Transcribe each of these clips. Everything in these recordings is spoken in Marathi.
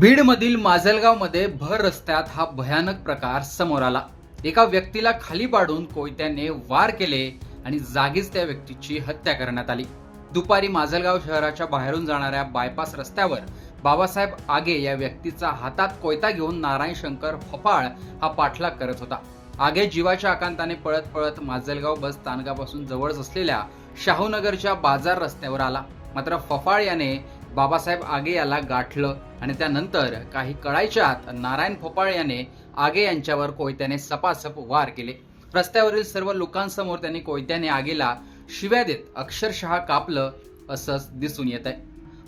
बीडमधील माजलगावमध्ये भर रस्त्यात हा भयानक प्रकार समोर आला. एका व्यक्तीला खाली पाडून कोयत्याने वार केले आणि जागीच त्या व्यक्तीची हत्या करण्यात आली. दुपारी माजलगाव शहराच्या बाहेरून जाणाऱ्या बायपास रस्त्यावर बाबासाहेब आगे या व्यक्तीचा हातात कोयता घेऊन नारायण शंकर फपाळ हा पाठलाग करत होता. आगे जीवाच्या आकांताने पळत पळत माजलगाव बस स्थानकापासून जवळच असलेल्या शाहूनगरच्या बाजार रस्त्यावर आला. मात्र फफाळ याने बाबासाहेब आगे याला गाठलं. आणि त्यानंतर काही कळायच्या आत नारायण फोपाळ याने आगे यांच्यावर कोयत्याने सपासप वार केले. रस्त्यावरील सर्व लोकांसमोर त्यांनी कोयत्याने आगेला शिव्या देत अक्षरशः कापलं असंच दिसून येत आहे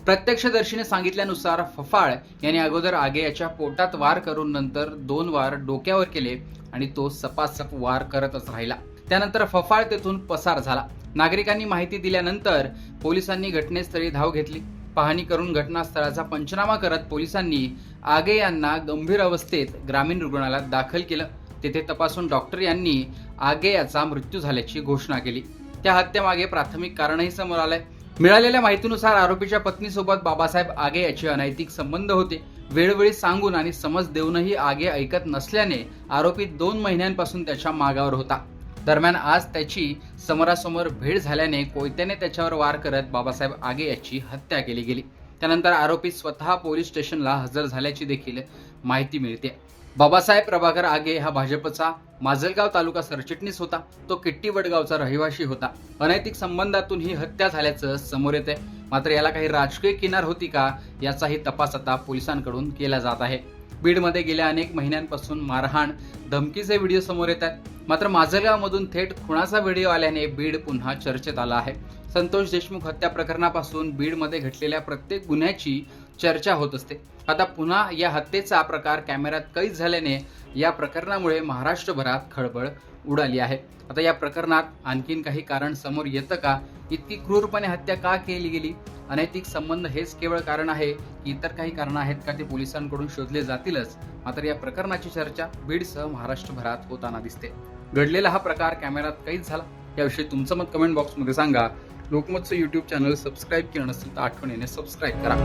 प्रत्यक्षदर्शीने सांगितल्यानुसार फफाळ यांनी अगोदर आगे याच्या पोटात वार करून नंतर दोन वार डोक्यावर केले आणि तो सपासप वार करतच राहिला. त्यानंतर फफाळ तेथून पसार झाला. नागरिकांनी माहिती दिल्यानंतर पोलिसांनी घटनेस्थळी धाव घेतली. पाहणी करून घटनास्थळाचा पंचनामा करत पोलिसांनी आगे यांना गंभीर अवस्थेत ग्रामीण रुग्णालयात दाखल केलं. तेथे तपासून डॉक्टर यांनी आगे याचा मृत्यू झाल्याची घोषणा केली. त्या हत्येमागे प्राथमिक कारणही समोर आलंय. मिळालेल्या माहितीनुसार आरोपीच्या पत्नीसोबत बाबासाहेब आगे याचे अनैतिक संबंध होते. वेळोवेळी सांगून आणि समज देऊनही आगे ऐकत नसल्याने आरोपी दोन महिन्यांपासून त्याच्या मागावर होता. दरम्यान आज त्याची समोरासमोर भेट झाल्याने कोयत्याने त्याच्यावर वार करत बाबासाहेब आगे याची हत्या केली गेली. त्यानंतर आरोपी स्वतः पोलीस स्टेशनला हजर झाल्याची देखील माहिती मिळते. बाबासाहेब प्रभाकर आगे हा भाजपचा माजलगाव तालुका सरचिटणीस होता. तो किट्टी वडगावचा रहिवासी होता. अनैतिक संबंधातून ही हत्या झाल्याचं समोर येते मात्र याला काही राजकीय किनार होती का याचाही तपास आता पोलिसांकडून केला जात आहे. बीडमध्ये गेल्या अनेक महिन्यांपासून मारहाण धमकीचे व्हिडिओ समोर येत आहेत. मात्र माजलगावमधून थेट खुणाचा व्हिडिओ आल्याने बीड पुन्हा चर्चेत आला आहे. संतोष देशमुख हत्या प्रकरणापासून बीडमध्ये घडलेल्या प्रत्येक गुन्ह्याची चर्चा होत असते. आता पुन्हा या हत्येचा प्रकार कॅमेऱ्यात कैद झाल्याने या प्रकरणामुळे महाराष्ट्रभरात खळबळ उडाली आहे. आता या प्रकरणात आणखीन काही कारण समोर येतं का? इतकी क्रूरपणे हत्या का केली गेली? अनैतिक संबंध हेच केवळ कारण आहे की इतर काही कारणं आहेत का ते पोलिसांकडून शोधले जातीलच. मात्र या प्रकरणाची चर्चा बीडसह महाराष्ट्रभरात होताना दिसते. घडलेला हा प्रकार कॅमेऱ्यात काहीच झाला. याविषयी तुमचं मत कमेंट बॉक्समध्ये सांगा. लोकमतचं यूट्यूब चॅनल सबस्क्राईब केलं नसेल तर आठवणीने सबस्क्राईब करा.